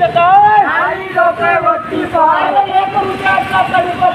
ટકા ખાલી